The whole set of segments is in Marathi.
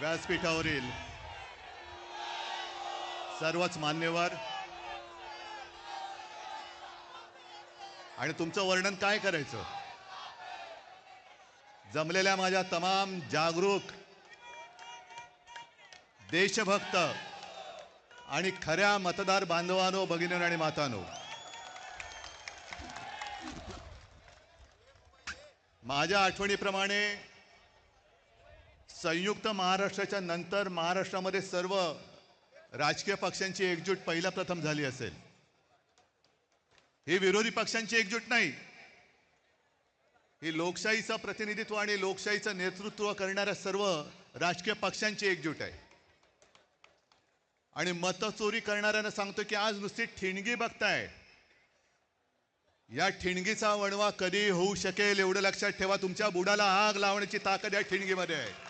व्यासपीठावरील सर्वच मान्यवर. आणि तुमचं वर्णन काय करायचं? जमलेल्या माझ्या तमाम जागरूक देशभक्त आणि खऱ्या मतदार बांधवानो भगिनीनो आणि मातानो. माझ्या आठवणीप्रमाणे संयुक्त महाराष्ट्राच्या नंतर महाराष्ट्रामध्ये सर्व राजकीय पक्षांची एकजूट पहिल्या प्रथम झाली असेल. ही विरोधी पक्षांची एकजूट नाही. ही लोकशाहीचं प्रतिनिधित्व आणि लोकशाहीचं नेतृत्व करणाऱ्या सर्व राजकीय पक्षांची एकजूट आहे. आणि मतचोरी करणाऱ्यांना सांगतो की आज नुसती ठिणगी बघताय. या ठिणगीचा वणवा कधी होऊ शकेल एवढं लक्षात ठेवा. तुमच्या बुडाला आग लावण्याची ताकद या ठिणगीमध्ये आहे.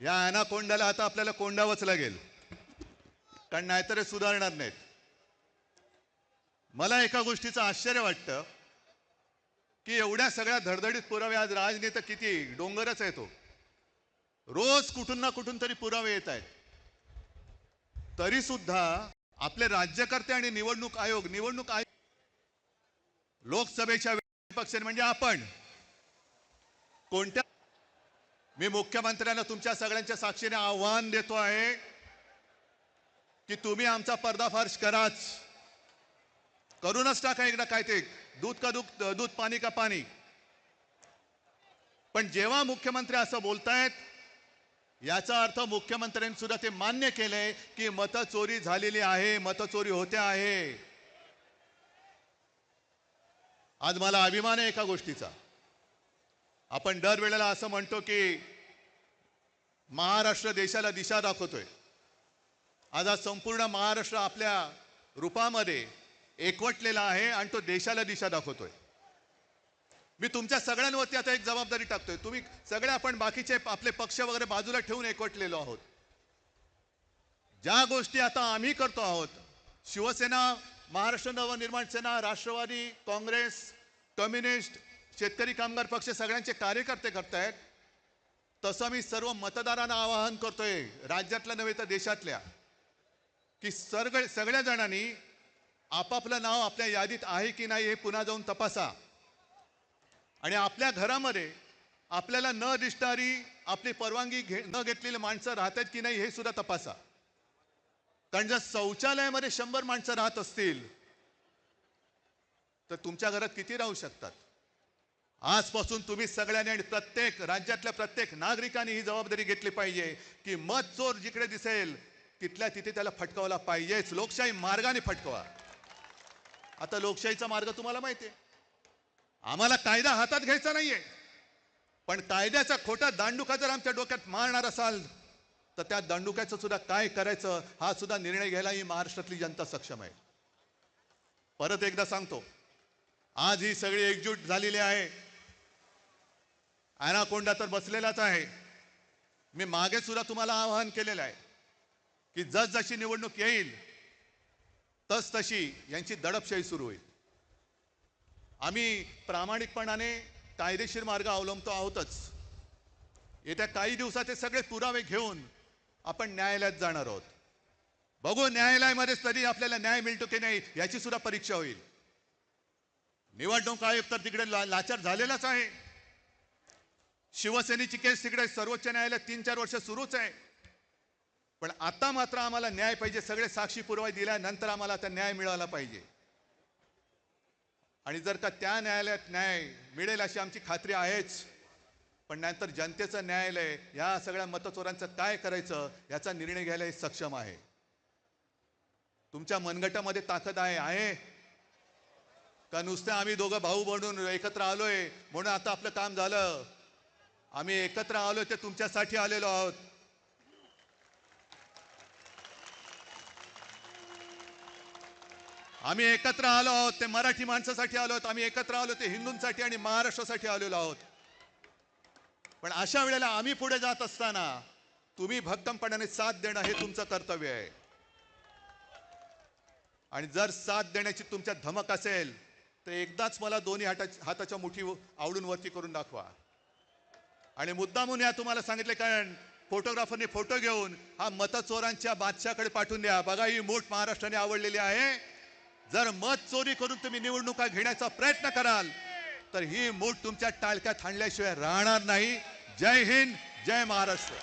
या अनाकोंडाला आता आपल्याला कोंडावंच लागेल. कारण नाहीतर सुधारणार नाहीत. मला एका गोष्टीचं आश्चर्य वाटतं की एवढ्या सगळ्या धडधडीत पुरावे आज राजनेता किती डोंगरच आहे तो. रोज कुठून ना कुठून तरी पुरावे येत आहेत. तरी सुद्धा आपले राज्यकर्ते आणि निवडणूक आयोग निवडणूक आयोग लोकसभेच्या पक्ष म्हणजे आपण. कोणत्या मी मुख्यमंत्र्यांना तुमच्या सगळ्यांच्या साक्षीने आव्हान देतो आहे की तुम्ही आमचा पर्दाफाश कराच. करूनच टाका एकदा काय ते दूध का दूध दूध पाणी का पाणी. पण जेव्हा मुख्यमंत्री असं बोलतायत याचा अर्थ मुख्यमंत्र्यांनी सुद्धा ते मान्य केलंय की मतचोरी झालेली आहे मतचोरी होते आहे. आज मला अभिमान आहे एका गोष्टीचा. आपण दरवेळेला असं म्हणतो की महाराष्ट्र देशाला दिशा दाखवतोय. आज आज संपूर्ण महाराष्ट्र आपल्या रूपामध्ये एकवटलेला आहे आणि तो देशाला दिशा दाखवतोय. मी तुमच्या सगळ्यांवरती आता एक जबाबदारी टाकतोय. तुम्ही सगळे आपण बाकीचे आपले पक्ष वगैरे बाजूला ठेवून एकवटलेलो आहोत. ज्या गोष्टी आता आम्ही करतो आहोत शिवसेना महाराष्ट्र नवनिर्माण सेना राष्ट्रवादी काँग्रेस कम्युनिस्ट शेतकरी कामगार पक्ष सगळ्यांचे कार्यकर्ते करतायत. तसं मी सर्व मतदारांना आवाहन करतोय राज्यातल्या नव्हे तर देशातल्या की सगळे सगळ्या जणांनी आपापलं नाव आपल्या यादीत आहे की नाही हे पुन्हा जाऊन तपासा. आणि आपल्या घरामध्ये आपल्याला न दिसणारी आपली परवानगी घे न घेतलेली माणसं राहतात की नाही हे सुद्धा तपासा. कारण जर शौचालयामध्ये शंभर माणसं राहत असतील तर तुमच्या घरात किती राहू शकतात? आजपासून तुम्ही सगळ्यांनी आणि प्रत्येक राज्यातल्या प्रत्येक नागरिकांनी ही जबाबदारी घेतली पाहिजे की मत चोर जिकडे दिसेल तिथल्या तिथे त्याला फटकावला पाहिजेच. लोकशाही मार्गाने फटकवा. आता लोकशाहीचा मार्ग तुम्हाला माहिती आहे. आम्हाला कायदा हातात घ्यायचा नाहीये. पण कायद्याचा खोटा दांडुका जर आमच्या डोक्यात मारणार असाल तर त्या दांडुक्याचं सुद्धा काय करायचं हा सुद्धा निर्णय घ्यायला ही महाराष्ट्रातली जनता सक्षम आहे. परत एकदा सांगतो आज ही सगळी एकजूट झालेली आहे. अनाकोंडा तर बसलेलाच आहे. मी मागे सुद्धा तुम्हाला आवाहन केलेलं आहे की जसजशी निवडणूक येईल तस तशी यांची दडपशाही सुरू होईल. आम्ही प्रामाणिकपणाने कायदेशीर मार्ग अवलंबतो आहोतच. येत्या काही दिवसात हे सगळे पुरावे घेऊन आपण न्यायालयात जाणार आहोत. बघू न्यायालयामध्ये तरी आपल्याला न्याय मिळतो की नाही याची सुद्धा परीक्षा होईल. निवडणूक आयोग तर तिकडे ला- लाचार झालेलाच आहे. शिवसेनेची केस तिकडे सर्वोच्च न्यायालयात तीन चार वर्ष सुरूच आहे. पण आता मात्र आम्हाला न्याय पाहिजे सगळे साक्षी पुरावे दिल्यानंतर आम्हाला आता न्याय मिळाला पाहिजे. आणि जर का त्या न्यायालयात न्याय मिळेल अशी आमची खात्री आहेच पण नंतर जनतेचं न्यायालय या सगळ्या मतचोरांचं काय करायचं याचा निर्णय घ्यायला सक्षम आहे. तुमच्या मनगटामध्ये ताकद आहे आहे. का नुसतं आम्ही दोघं भाऊ बनून एकत्र आलोय म्हणून आता आपलं काम झालं? आम्ही एकत्र आलो ते तुमच्यासाठी आलेलो आहोत. आम्ही एकत्र आलो आहोत ते मराठी माणसासाठी आलो आहोत आम्ही एकत्र आलो ते हिंदूंसाठी आणि महाराष्ट्रासाठी आलेलो आहोत. पण अशा वेळेला आम्ही पुढे जात असताना तुम्ही भक्कमपणाने साथ देणं हे तुमचं कर्तव्य आहे. आणि जर साथ देण्याची तुमच्या धमक असेल तर एकदाच मला दोन्ही हाता हाताच्या मुठी आवडून वरती करून दाखवा. आणि मुद्दामून या तुम्हाला सांगितले कारण फोटोग्राफरने फोटो घेऊन हा मतचोरांच्या बादशाकडे पाठवून द्या. बघा ही मूठ महाराष्ट्राने आवडलेली आहे. जर मत चोरी करून तुम्ही निवडणुका घेण्याचा प्रयत्न कराल तर ही मूठ तुमच्या टाळक्यात आणल्याशिवाय राहणार नाही. जय हिंद जय महाराष्ट्र.